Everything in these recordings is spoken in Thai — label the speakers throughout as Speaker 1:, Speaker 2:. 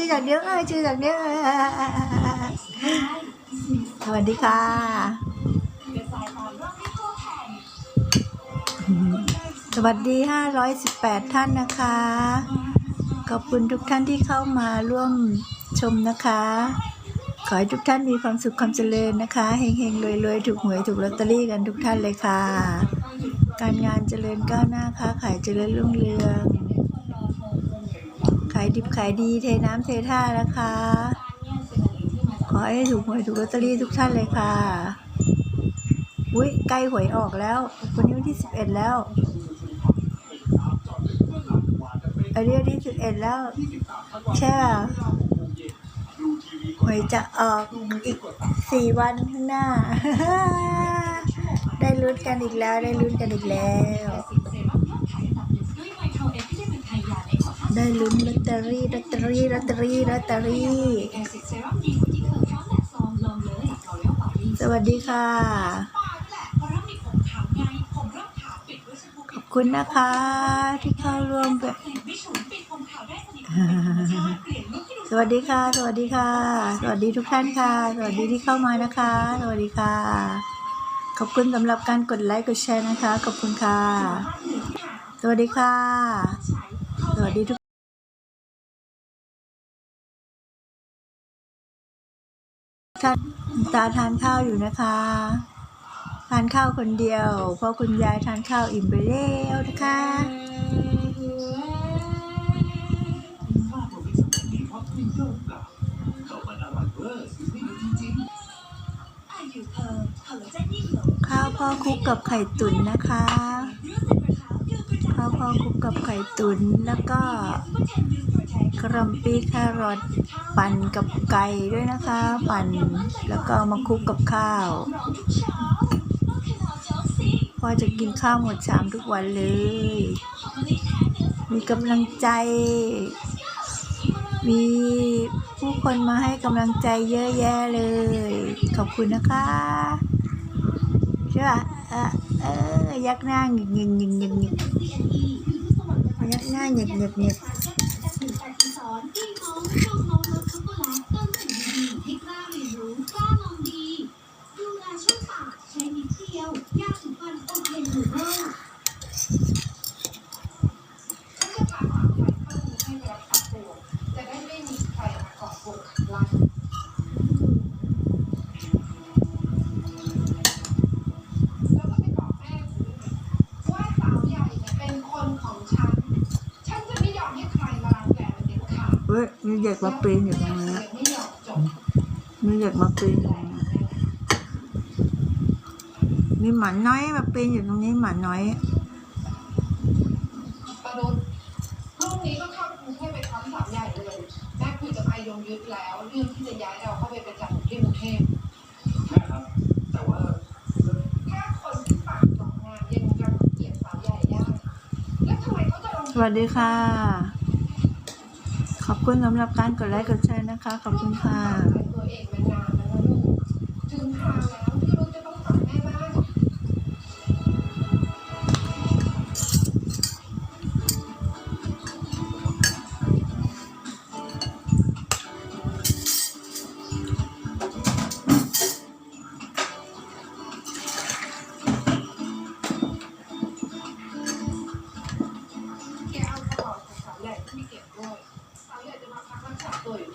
Speaker 1: ชื่อจากเนี้ยเอ้ยชื่อจากเนี้ยสวัสดีค่ะสวัสดี 518 ท่านนะคะ ขอบคุณทุกท่านที่เข้ามาร่วมชมนะคะ ขอให้ทุกท่านมีความสุขความเจริญนะคะ เฮงๆรวยๆ ถูกหวยถูกลอตเตอรี่กันทุกท่านเลยค่ะ การงานเจริญก้าวหน้าค้าขายเจริญรุ่งเรืองายดิบขายดีเทน้ำเทท่านะคะ ขอให้ถูกหวยถูกลอตเตอรี่ทุกท่านเลยค่ะ อุ้ยใกล้หวยออกแล้ววันนี้วันที่สิบเอ็ดแล้วอันนี้วันที่สิบเอ็ดแล้วใช่ป่ะหวยจะออกอีกสี่วันข้างหน้า ได้ลุ้นกันอีกแล้วได้ลุ้นกันอีกแล้ว ได้ลุ้นลอตเตอรี่ลอตเตอรี่ลอตเตอรี่ลอตเตอรี่ สวัสดีค่ะ ขอบคุณนะคะ ที่เข้าร่วมแบบสวัสดีค่ะ สวัสดีค่ะ สวัสดีทุกท่านค่ะ สวัสดีที่เข้ามานะคะ สวัสดีค่ะ ขอบคุณสำหรับการกดไลค์กดแชร์นะคะ ขอบคุณค่ะ สวัสดีค่ะ สวัสดีทุก ท่านตาทานข้าวอยู่นะคะ ทานข้าวคนเดียว เพราะคุณยายทานข้าวอิ่มไปแล้วนะคะข้าวพ่อคุกกับไข่ตุ๋นนะคะ ข้าวพ่อคุกกับไข่ตุ๋นแล้วก็กระหลำปีแครอท ปั่นกับไก่ด้วยนะคะ ปั่นแล้วก็มาคลุกกับข้าวพ่อจะกินข้าวหมดชามทุกวันเลย มีกำลังใจ มีผู้คนมาให้กำลังใจเยอะแยะเลย ขอบคุณนะคะใช่ป่ะเออเออยักหน้าหงิกหงิกหงิกหงิกหงิกยักหน้าหงิกหงิกหงิก เว้ยมีเด็กมาปีนอยู่ตรงนี้มีเด็กมาปีนอยู่ตรงนี้มีหมาน้อยมาปีนอยู่ตรงนี้หมาน้อย
Speaker 2: ประดุษพรุ่งนี้ก็เข้ากรุงเทพไปค้ำสามใหญ่เลยแม่คุยกับไอยงยุทธแล้วเรื่องที่จะย้ายเราเข้าไปประจำที่กรุงเทพ
Speaker 3: ใช่ครับแต่ว่า
Speaker 2: แค่คนที่ปากสองงานยังรังเกียจสาวใหญ่ได้แล้วทำไมเขาจะลง
Speaker 1: สวัสดีค่ะ อบคุณสำหรับการกดไลค์กดแชร์นะคะ ขอบคุณค่ะ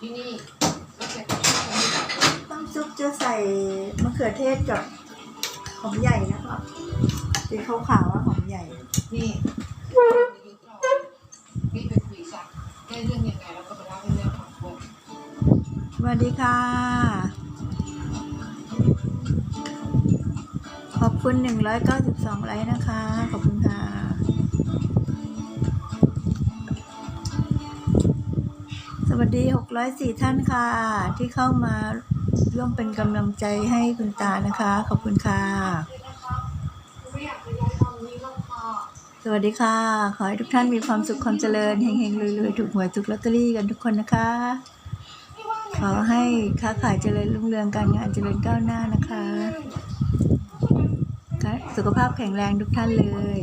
Speaker 2: ที่นี่แล้วแกก็ช่วยกันดูแลด้วย
Speaker 1: ต้มซุปจะใส่มะเขือเทศกับหอมใหญ่นะครับสีขาวๆว่าหอมใหญ่
Speaker 2: นี่ยุทธเรารีบไปคุยซะได้เรื่องยังไงแล้วก็ไปเล่าให้แม่ฟังด้วย
Speaker 1: สวัสดีค่ะ ขอบคุณ 192 ไลค์นะคะ ขอบคุณ วัสดี 604 ท่านค่ะ ที่เข้ามาร่วมเป็นกำลังใจให้คุณตานะคะ ขอบคุณค่ะ สวัสดีค่ะ ขอให้ทุกท่านมีความสุขความเจริญเฮงๆรวยๆถูกหวยถูกลอตเตอรี่กันทุกคนนะคะ ขอให้ค้าขายเจริญรุ่งเรืองการงานเจริญก้าวหน้านะคะ สุขภาพแข็งแรงทุกท่านเลย